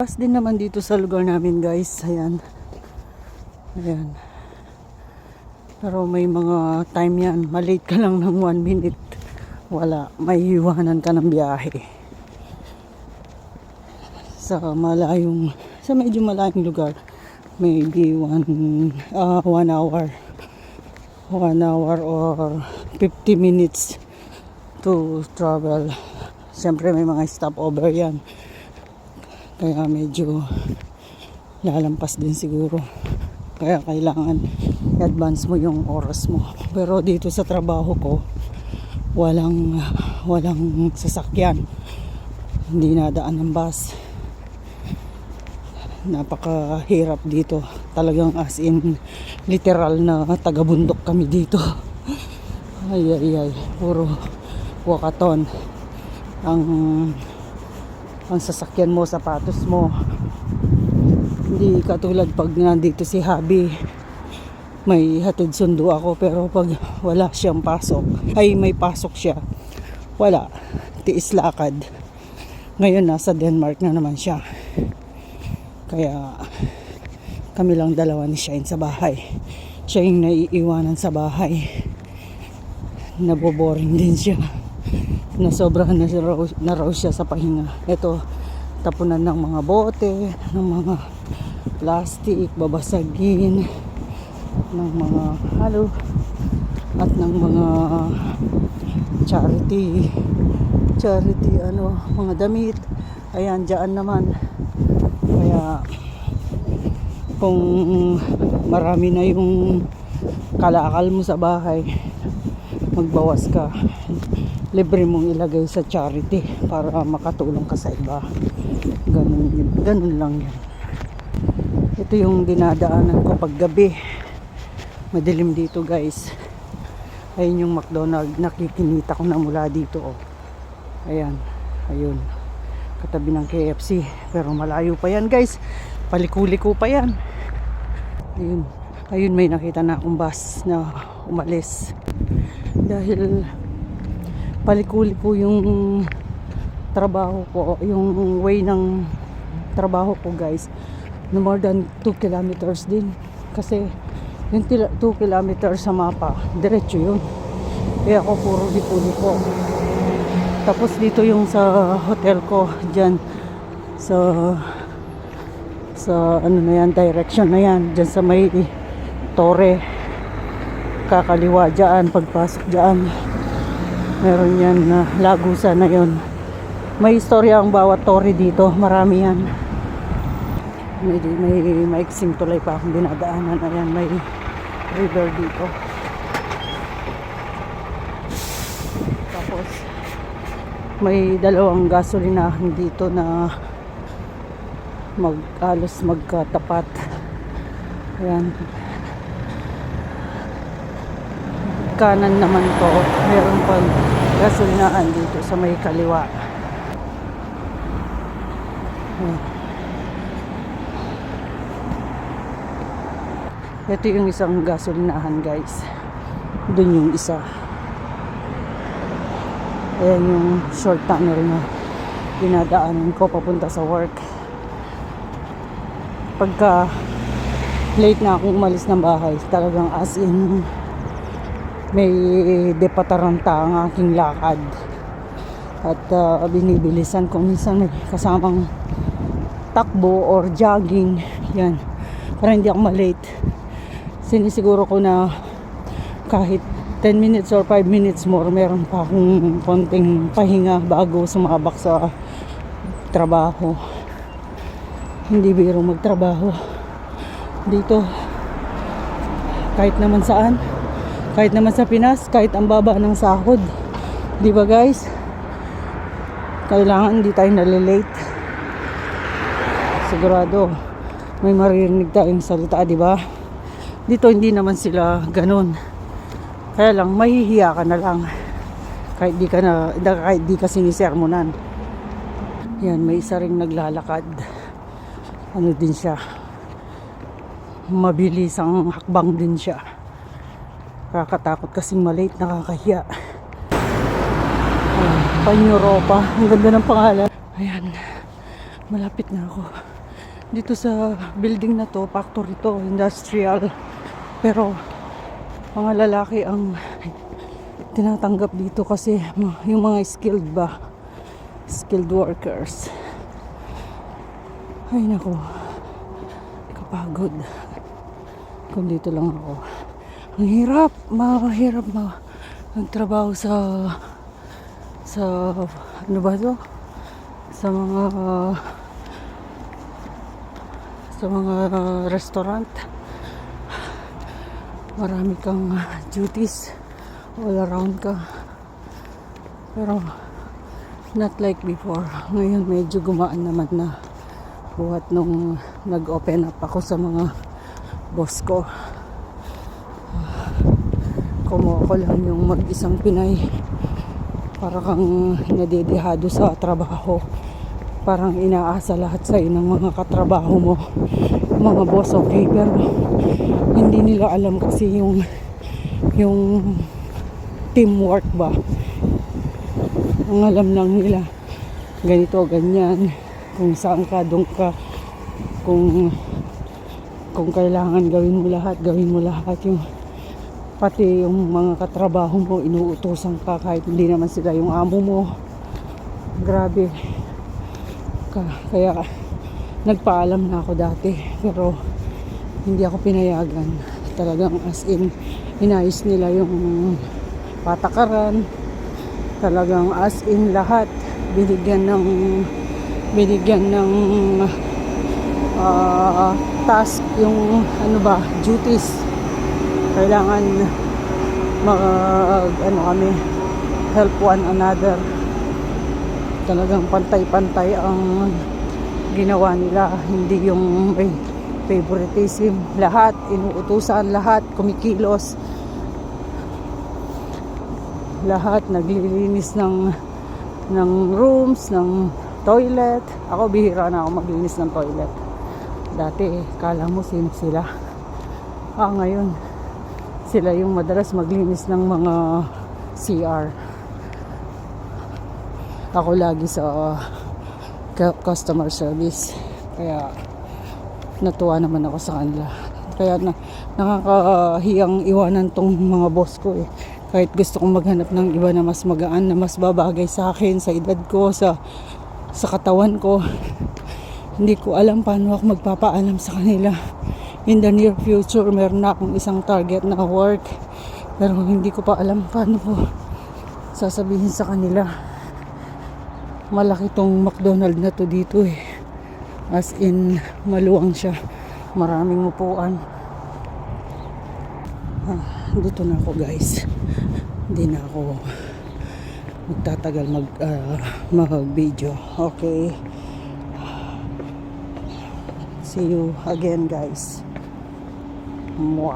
Pas din naman dito sa lugar namin guys. Ayan. Ayan. Pero may mga time yan. Malate ka lang ng one minute. Wala. May iwanan ka ng biyahe. Sa malayong, sa medyo malayong lugar. Maybe one, ah, one hour. One hour or 50 minutes to travel. Siyempre may mga stopover yan. Kaya medyo lalampas din siguro. Kaya kailangan i-advance mo yung oras mo. Pero dito sa trabaho ko, walang walang sasakyan. Hindi nadaan ng bus. Napakahirap dito. Talagang as in literal na taga-bundok kami dito. Ay ay ay, puro wakaton ang ang sasakyan mo, sapatos mo. Hindi katulad pag nandito si Habi, may hatid sundo ako. Pero pag wala siyang pasok, ay may pasok siya, wala. Tiis lakad. Ngayon nasa Denmark na naman siya. Kaya kami lang dalawa ni Shine sa bahay. Siya yung naiiwanan sa bahay. Naboboring din siya na, siya raw, na raw siya sa pahinga. Ito, tapunan ng mga bote, ng mga plastic, babasagin, ng mga halo, at ng mga charity, charity, ano, mga damit. Ayan, dyan naman. Kaya, kung marami na yung kalakal mo sa bahay, magbawas ka libre mong ilagay sa charity para makatulong ka sa iba. Ganun, yun. ganun lang yan. Ito yung dinadaanan ko pag gabi. Madilim dito guys. Ayun yung McDonald. Nakikinita ko na mula dito. Oh. Ayan. Ayun. Katabi ng KFC. Pero malayo pa yan guys. Paliko-liko pa yan. Ayun. Ayun may nakita na akong bus na umalis. Dahil palikuli-ko yung trabaho ko, yung way ng trabaho ko guys, no more than 2 kilometers din. Kasi yung 2 kilometers sa mapa, diretso yun. Kaya ako puro dipuli ko. Tapos dito yung sa hotel ko, dyan sa sa ano na yan, direction na yan, dyan sa may tore kakaliwa dyan, pagpasok dyan meron yan na lagusa na yon may istorya ang bawat tori dito. Marami yan. May, may maiksing tulay pa akong dinadaanan. Ayan may river dito. Tapos may dalawang gasolinahan dito na mag alos magkatapat. Ayan kanan naman to meron pang gasolinaan dito sa may kaliwa. Ayan. ito yung isang gasolinahan guys. Dun yung isa. Ayan yung short tunnel na dinadaanan ko papunta sa work. Pagka late na akong umalis ng bahay talagang as in may depataranta ang aking lakad. At uh, binibilisan ko minsan may kasamang takbo or jogging. Yan. Para hindi ako malate. Sinisiguro ko na kahit 10 minutes or 5 minutes more meron pa akong konting pahinga bago sumabak sa trabaho. Hindi biro magtrabaho. Dito kahit naman saan kahit naman sa Pinas, kahit ang baba ng sahod. Di ba guys? Kailangan hindi tayo nalilate. Sigurado, may maririnig tayong salita, di ba? Dito hindi naman sila ganun. Kaya lang, mahihiya ka na lang. Kahit di ka na, kahit di ka sinisermonan. Yan, may isa ring naglalakad. Ano din siya? Mabilis ang hakbang din siya. Kakatakot kasing malate, nakakahiya. Uh, Pan-Europa. Ang ganda ng pangalan. Ayan. Malapit na ako. dito sa building na to, factory to, industrial. Pero mga lalaki ang tinatanggap dito kasi yung mga skilled ba, skilled workers. Ay nako, kapagod. Kung dito lang ako. Ang hirap, mahirap ma nagtrabaho sa sa ano ba to? Sa mga sa mga restaurant. Marami kang duties all around ka. Pero not like before. Ngayon medyo gumaan naman na buhat nung nag-open up ako sa mga boss ko. Kumuha ko lang yung mag-isang Pinay. Para kang nadedehado sa trabaho. Parang inaasa lahat sa'yo ng mga katrabaho mo. Mga boss, okay. Pero hindi nila alam kasi yung yung teamwork ba. Ang alam lang nila ganito, ganyan. Kung saan ka, doon ka. Kung kung kailangan gawin mo lahat, gawin mo lahat yung pati yung mga katrabaho mo inuutosan ka kahit hindi naman sila yung amo mo. Grabe. Ka, kaya nagpaalam na ako dati pero hindi ako pinayagan. Talagang as in inayos nila yung patakaran. Talagang as in lahat binigyan ng binigyan ng ah, task yung ano ba duties kailangan mag ano kami help one another. Talagang pantay-pantay ang ginawa nila. Hindi yung may favoritism. Lahat inuutusan lahat kumikilos. Lahat naglilinis ng ng rooms ng toilet. Ako bihira na ako maglinis ng toilet. Dati kala mo sino sila. Ah ngayon sila yung madalas maglinis ng mga CR. Ako lagi sa cu- customer service. Kaya natuwa naman ako sa kanila. Kaya na, nakakahiyang iwanan tong mga boss ko eh. Kahit gusto kong maghanap ng iba na mas magaan, na mas babagay sa akin, sa edad ko, sa sa katawan ko. Hindi ko alam paano ako magpapaalam sa kanila in the near future meron na akong isang target na work. Pero hindi ko pa alam paano ko sasabihin sa kanila. Malaki tong McDonald na to dito eh. As in maluwang siya. Maraming upuan. Ah, dito na ako guys. Hindi na ako magtatagal mag ah, mag video okay. See you again guys more.